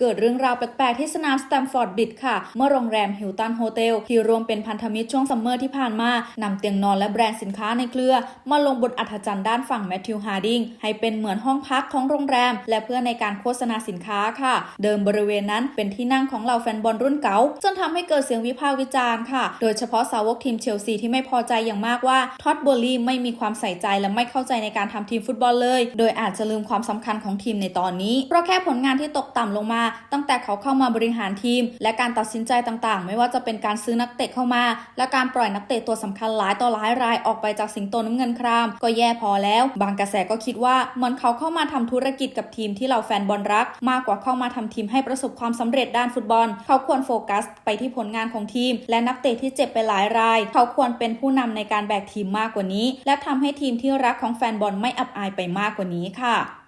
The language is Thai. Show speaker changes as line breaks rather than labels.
เกิดเรื่องราวแปลกๆ ที่สนามสแตมฟอร์ดบิดค่ะ เมื่อโรงแรมฮิลตันโฮเทลที่รวมเป็นพันธมิตรช่วงซัมเมอร์ที่ผ่านมานำเตียงนอนและแบรนด์สินค้าในเครือ มาลงบนอัธจันทร์ด้านฝั่งแมทธิวฮาร์ดิงให้เป็นเหมือนห้องพักของโรงแรม และเพื่อในการโฆษณาสินค้าค่ะ เดิมบริเวณนั้นเป็นที่นั่งของเหล่าแฟนบอลรุ่นเก่า จนทำให้เกิดเสียงวิพากษ์วิจารณ์ค่ะ โดยเฉพาะสาวกทีมเชลซีที่ไม่พอใจอย่างมากว่าท็อตโบลีไม่มีความใส่ใจและไม่เข้าใจในการทำทีมฟุตบอลเลย โดยอาจจะลืมความสำคัญของทีมในตอนนี้เพราะแค่ผลงานที่ตกต่ำลงมาตั้งแต่เขาเข้ามาบริหารทีม และการตัดสินใจต่างๆ ไม่ว่าจะเป็นการซื้อนักเตะเข้ามา และการปล่อยนักเตะตัวสำคัญหลายต่อหลายรายออกไปจากสิงโตน้ำเงินคราม ก็แย่พอแล้ว บางกระแสก็คิดว่าเหมือนเขาเข้ามาทำธุรกิจกับทีมที่เหล่าแฟนบอลรัก มากกว่าเข้ามาทำทีมให้ประสบความสำเร็จด้านฟุตบอล เขาควรโฟกัส ไปที่ผลงานของทีม และนักเตะที่เจ็บไปหลายราย เขาควรเป็นผู้นำในการแบกทีมมากกว่านี้ และทำให้ทีมที่รักของแฟนบอลไม่อับอายไปมากกว่านี้ค่ะ